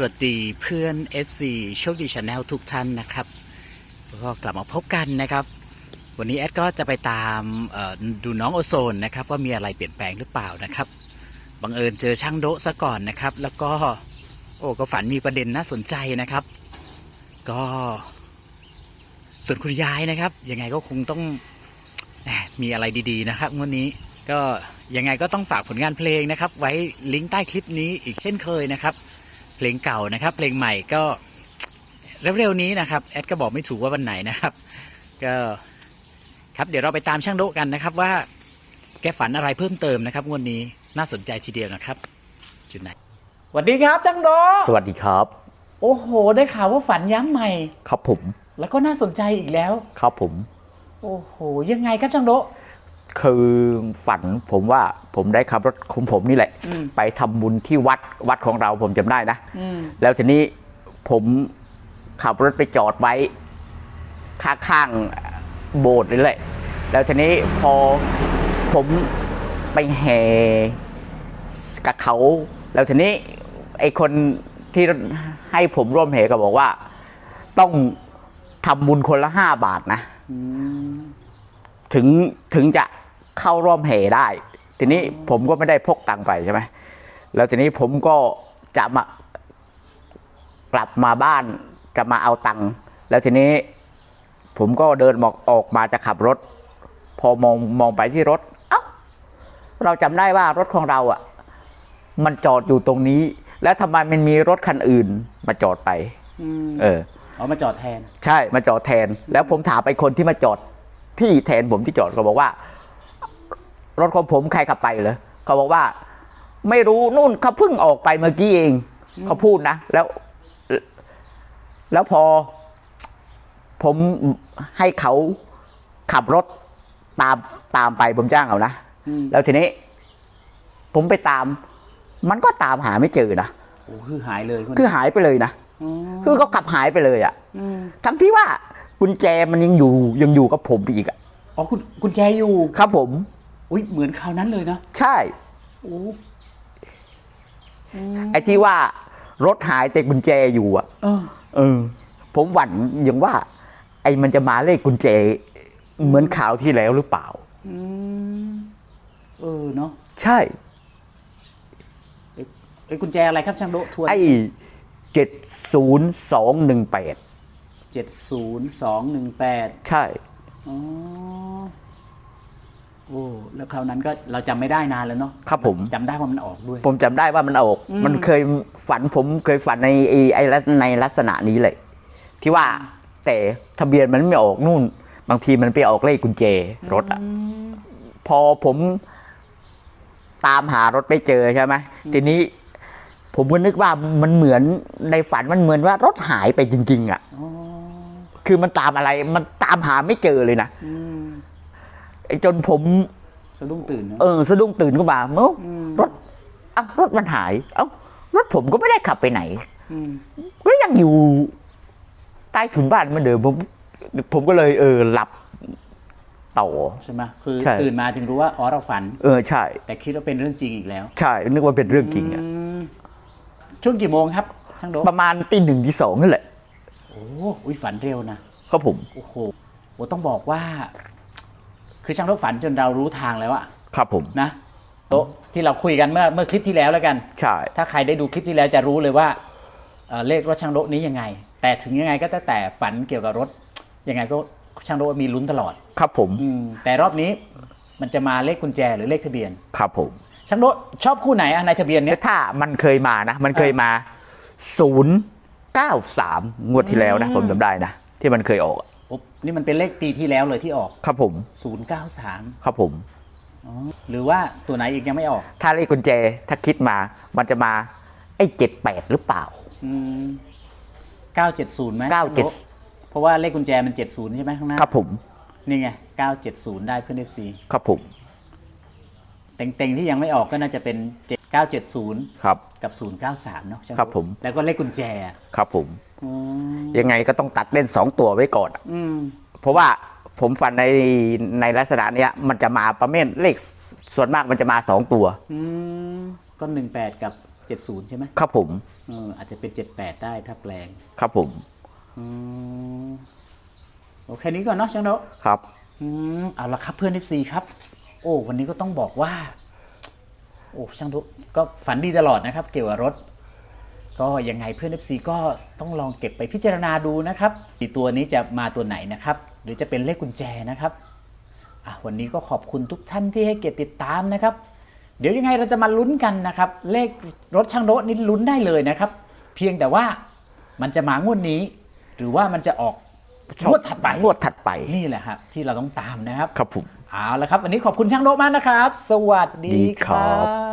สวัสดีเพื่อน FC โชคดีชาแนลทุกท่านนะครับก็กลับมาพบกันนะครับ วันนี้แอดก็จะไปตามดูน้องโอโซนนะครับ ว่ามีอะไรเปลี่ยนแปลงหรือเปล่านะครับบังเอิญเจอช่างโดะซะก่อนนะครับ แล้วก็โอ้ก็ฝันมีประเด็นน่าสนใจนะครับ ก็ส่วนคุณยายนะครับ ยังไงก็คงต้องมีอะไรดีๆนะครับวันนี้ก็ยังไงก็ต้องฝากผลงานเพลงนะครับ ไว้ลิงก์ใต้คลิปนี้อีกเช่นเคยนะครับ เพลงเก่านะครับ เพลงใหม่ก็เร็วๆนี้นะครับแอดก็บอกไม่ถูกว่าวันไหนนะครับ ก็ครับเดี๋ยวเราไปตามช่างโดะกันนะครับ ว่าแกฝันอะไรเพิ่มเติมนะครับงวดนี้น่าสนใจทีเดียวนะครับจุดไหนสวัสดีครับช่างโดะสวัสดีครับ โอ้โห ได้ข่าวว่าฝันย้ำใหม่ ครับผม แล้วก็น่าสนใจอีกแล้ว ครับผม โอ้โห ยังไงครับช่างโดะ คือฝันผมว่าผมได้ขับรถของผมนี่แหละอืมไปทำบุญที่วัดวัดของเราผมจำได้นะอืมแล้วทีนี้ผมขับรถไปจอดไว้ข้างๆโบสถ์นี่แหละ แล้วทีนี้พอผมไปแห่กับเขา แล้วทีนี้ไอคนที่ให้ผมร่วมแห่ก็บอกว่า ต้องทำบุญคนละห้าบาทนะอืมถึงถึงจะ เข้าร่วมแห่ได้ ทีนี้ผมก็ไม่ได้พกตังค์ไปใช่ไหมแล้วทีนี้ผมก็จะมากลับมาบ้านจะมาเอาตังค์แล้วทีนี้ผมก็เดินออกออกมาจะขับรถ พอมองมองไปที่รถ เอ้า เราจำได้ว่ารถของเราอะ มันจอดอยู่ตรงนี้ แล้วทำไมมันมีรถคันอื่น มาจอดไปอืมเออเอามาจอดแทน ใช่มาจอดแทน แล้วผมถามไปคนที่มาจอดที่แทนผมที่จอดเขาบอกว่า รถของผมใครขับไปเหรอเขาบอกว่า ไม่รู้นู่นเขาเพิ่งออกไปเมื่อกี้เอง เขาพูดนะ แล้ว แล้วพอ ผมให้เขาขับรถตามตามไปผมจ้างเขานะอืมแล้วทีนี้ ผมไปตาม มันก็ตามหาไม่เจอนะโอ้คือหายเลยคุณคือหายไปเลยนะอ๋อคือเขาขับหายไปเลยอะอืมทั้งที่ว่ากุญแจมันยังอยู่ยังอยู่กับผมอีกอะอ๋อคุณคุณแจอยู่ครับผม อุ้ยเหมือนคราวนั้นเลยนะใช่โอ้ไอ้ที่ว่ารถหายแต่กุญแจอยู่อะเออ เออ ผมหวั่นอย่างว่า ไอ้มันจะมาเลขกุญแจ เหมือนข่าวที่แล้วหรือเปล่าอืมเออเนาะใช่ไอ้กุญแจอะไรครับช่างโดะทวนไอ้เจ็ดศูนย์สองหนึ่งแปดเจ็ดศูนย์สองหนึ่งแปดใช่อ๋อ โอ้แล้วคราวนั้นก็เราจำไม่ได้นานแล้วเนาะครับผม จำได้ว่ามันออกด้วย ผมจำได้ว่ามันออก อืม มันเคยฝันผมเคยฝันในไอ้ไอ้ลักษในลักษณะนี้เลย ที่ว่าแต่ทะเบียนมันไม่ออกนู่น บางทีมันไปออกเลขกุญแจรถอะอืมพอผมตามหารถไม่เจอใช่ไหมทีนี้ ผมก็นึกว่ามันเหมือนในฝันมันเหมือนว่ารถหายไปจริง ๆ อะ อ๋อคือมันตามอะไรมันตามหาไม่เจอเลยนะ อืม ไอ้จนผมสะดุ้งตื่นเนอะเออสะดุ้งตื่นขึ้นมาเมื่ออืมรถเอ้ารถมันหาย เอ้ารถผมก็ไม่ได้ขับไปไหนอืมก็ยังอยู่ใต้ถุนบ้านเหมือนเดิมผม ผมก็เลยเออหลับต่อ ใช่ไหมคือใช่ ตื่นมาถึงรู้ว่าอ๋อเราฝัน เออใช่ แต่คิดว่าเป็นเรื่องจริงอีกแล้วใช่ นึกว่าเป็นเรื่องจริงอะอืมช่วงกี่โมงครับช่างโดะประมาณตีหนึ่งที่สองนั่นแหละโอ้อุ้ยฝันเร็วนะ ครับผม โอ้โหโอ้ต้องบอกว่า คือช่างโดะฝันจนเรารู้ทางแล้วอะครับผมนะโต๊ะที่เราคุยกันเมื่อเมื่อคลิปที่แล้วแล้วกัน ใช่ ถ้าใครได้ดูคลิปที่แล้วจะรู้เลยว่าเอ่อเลขรถช่างโดะนี้ยังไง แต่ถึงยังไงก็แต่แต่ฝันเกี่ยวกับรถยังไงก็ช่างโดะมีลุ้นตลอด ครับผม อืมแต่รอบนี้มันจะมาเลขกุญแจหรือเลขทะเบียน ครับผม ช่างโดะชอบคู่ไหนอะในทะเบียนเนี้แต่ยถ้ามันเคยมานะ มันเคยมาศูนย์เก้าสามงวดที่แล้วนะ ผมจำได้นะ ที่มันเคยออกอะ โอ้นี่มันเป็นเลขปีที่แล้วเลยที่ออก ครับผม 093 ครับผมอ๋อหรือว่าตัวไหนอีกยังไม่ออก ถ้าเลขกุญแจถ้าคิดมา มันจะมาไอ้เจ็ดแปดหรือเปล่าอืม970ไหมเก้าเจ็ดเพราะว่าเลขกุญแจมัน 70 ใช่ไหมข้างหน้าครับผม นี่ไง 970 ได้เพื่อน FC ครับผม เต็งๆ ที่ยังไม่ออกก็น่าจะเป็น 970 ครับ กับ 093 เนาะใช่ไหครับผม แล้วก็เลขกุญแจอะครับผมอืม ยังไงก็ต้องตัดเล่นสองตัวไว้ก่อนอืมเพราะว่าผมฝันในในลักษณะเนี้ย มันจะมาประเภทเลขส่วนมากมันจะมาสองตัวอืมก็18กับ70ใช่ไหมครับผมเอออาจจะเป็น78ได้ถ้าแปลง ครับผมอืมโอเคนี้ก่อนเนาะช่างโดะครับอืมเอาละครับเพื่อน FC ครับ โอ้ วันนี้ก็ต้องบอกว่า โอ้ช่างทุกก็ฝันดีตลอดนะครับ เกี่ยวกับรถ ก็ยังไงเพื่อน FC ก็ต้องลองเก็บไปพิจารณาดูนะครับอีตัวนี้จะมาตัวไหนนะครับ หรือจะเป็นเลขกุญแจนะครับอะวันนี้ก็ขอบคุณทุกท่านที่ให้เกียรติติดตามนะครับ เดี๋ยวยังไงเราจะมาลุ้นกันนะครับ เลขรถช่างโดะนี่ลุ้นได้เลยนะครับ เพียงแต่ว่ามันจะมางวดนี้ หรือว่ามันจะออกงวดถัดไปงวดถัดไปนี่แหละครับที่เราต้องตามนะครับ ครับผมเอาละครับ วันนี้ขอบคุณช่างโลกมากนะครับ สวัสดีดีคครัรับบ